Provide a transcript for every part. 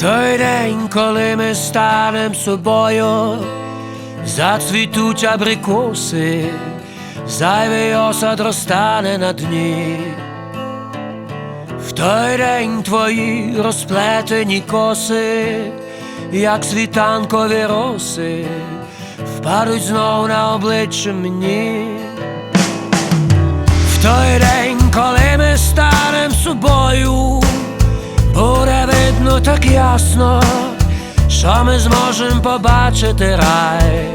той день, коли ми станем собою, зацвітуть абрикоси, зайвий осад розтане на дні. В той день твої розплетені коси, як світанкові роси, впадуть знов на обличчя мені. В той день, коли ми станем собою, так ясно, що ми зможемо побачити рай.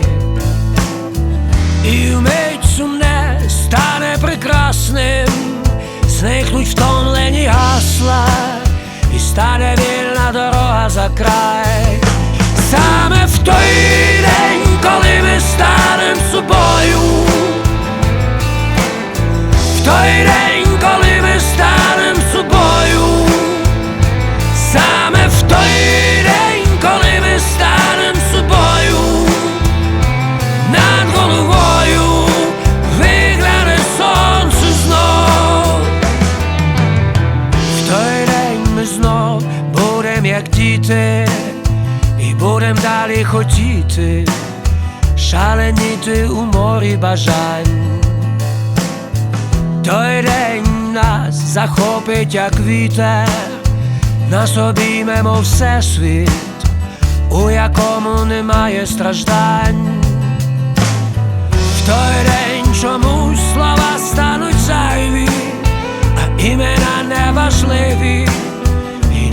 І вмить сумне стане прекрасним, зникнуть втомлені гасла, і стане вільна дорога за край. Саме в той як діти, і будем далі хотіти, шаленіти у морі бажань. Той день нас захопить, як вітер, нас обіймемо всесвіт, у якому немає страждань. В той день чомусь слова стануть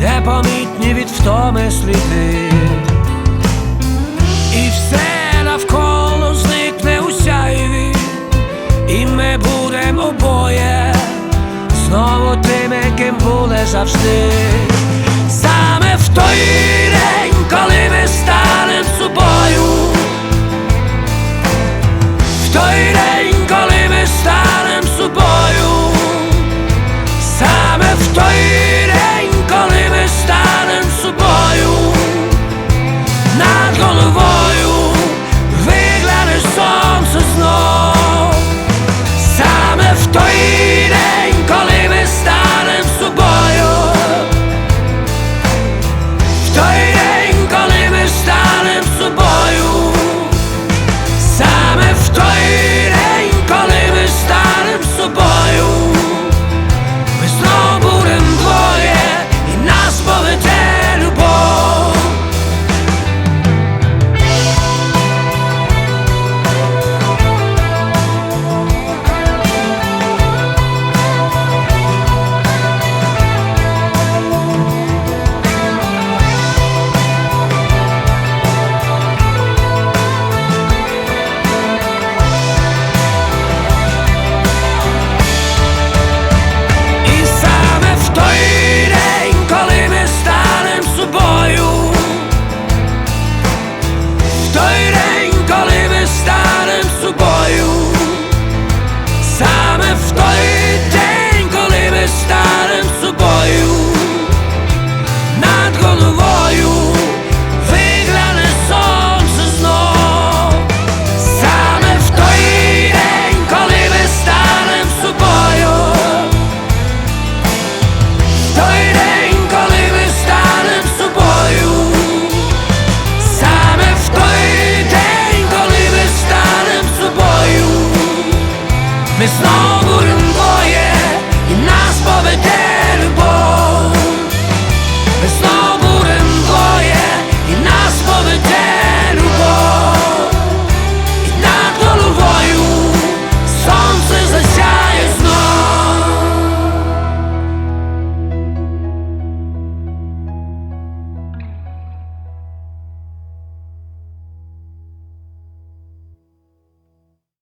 непомітні від втоми сліди, і все навколо зникне у сяєві, і ми будемо обоє, знову тими, ким були завжди. Саме в той день, коли ми станем собою, в той день